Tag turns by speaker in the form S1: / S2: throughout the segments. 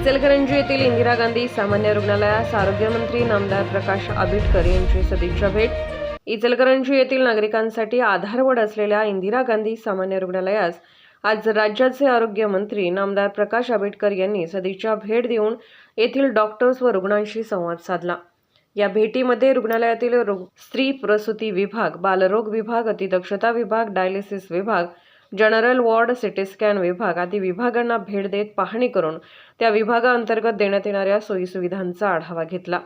S1: इचलकरंजी येथील इंदिरा गांधी सामान्य रुग्णालयास आरोग्यमंत्री नामदार प्रकाश आबिटकर यांची सदिच्छा भेट. इचलकरंजी येथील नागरिकांसाठी आधारवड असलेल्या इंदिरा गांधी सामान्य रुग्णालयास आज राज्याचे आरोग्यमंत्री नामदार प्रकाश आंबेडकर यांनी सदिच्छा भेट देऊन येथील डॉक्टर्स व रुग्णांशी संवाद साधला. या भेटीमध्ये रुग्णालयातील रुग- स्त्री प्रसूती विभाग बालरोग विभाग अतिदक्षता विभाग डायलिसिस विभाग जनरल वॉर्ड सिटी स्कॅन विभाग आदी विभागांना भेट देत पाहणी करून त्या विभागाअंतर्गत देण्यात येणाऱ्या सोयीसुविधांचा आढावा घेतला.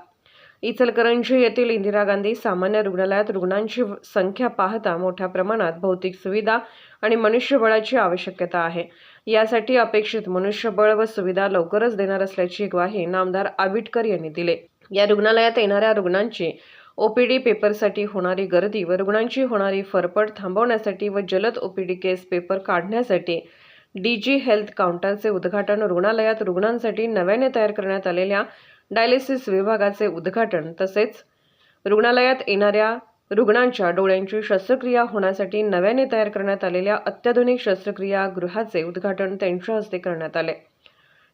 S1: इचलकरंजी येथील इंदिरा गांधी सामान्य रुग्णालयात रुग्णांची संख्या पाहता मोठ्या प्रमाणात भौतिक सुविधा आणि मनुष्यबळाची आवश्यकता आहे. यासाठी अपेक्षित मनुष्यबळ व सुविधा लवकरच देणार असल्याची ग्वाही नामदार आबिटकर यांनी दिले. या रुग्णालयात येणाऱ्या रुग्णांची ओपीडी पेपरसाठी होणारी गर्दी व रुग्णांची होणारी फरफड थांबवण्यासाठी व जलद ओपीडी केस पेपर काढण्यासाठी डीजी हेल्थ काउंटरचे उद्घाटन रुग्णालयात रुग्णांसाठी नव्याने तयार करण्यात आलेल्या डायलिसिस विभागाचे उद्घाटन तसेच रुग्णालयात येणाऱ्या रुग्णांच्या डोळ्यांची शस्त्रक्रिया होण्यासाठी नव्याने तयार करण्यात आलेल्या अत्याधुनिक शस्त्रक्रिया गृहाचे उद्घाटन त्यांच्या हस्ते करण्यात आले.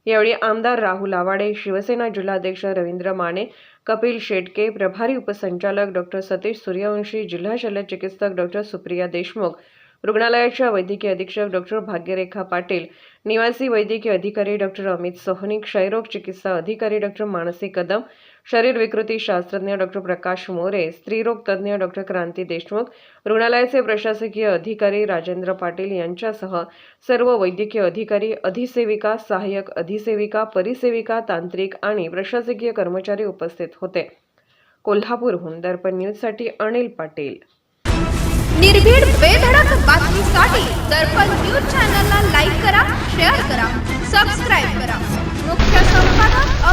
S1: यावेळी आमदार राहुल आवाडे शिवसेना जिल्हाध्यक्ष रवींद्र माने कपिल शेटके प्रभारी उपसंचालक डॉक्टर सतीश सूर्यवंशी जिल्हा शल्य चिकित्सक डॉक्टर सुप्रिया देशमुख रुग्णालयाच्या वैद्यकीय अधीक्षक डॉक्टर भाग्यरेखा पाटील निवासी वैद्यकीय अधिकारी डॉक्टर अमित सोहनी क्षयरोग चिकित्सा अधिकारी डॉक्टर मानसी कदम शरीर विकृती शास्त्रज्ञ डॉक्टर प्रकाश मोरे स्त्रीरोग तज्ज्ञ डॉक्टर क्रांती देशमुख रुग्णालयाचे प्रशासकीय अधिकारी राजेंद्र पाटील यांच्यासह सर्व वैद्यकीय अधिकारी अधिसेविका सहाय्यक अधिसेविका परिसेविका तांत्रिक आणि प्रशासकीय कर्मचारी उपस्थित होते. कोल्हापूरहून दर्पण न्यूजसाठी अनिल पाटील.
S2: निर्भीड बेधडक बातमीसाठी दर्पण न्यूज चॅनलला लाईक करा शेअर करा सबस्क्राईब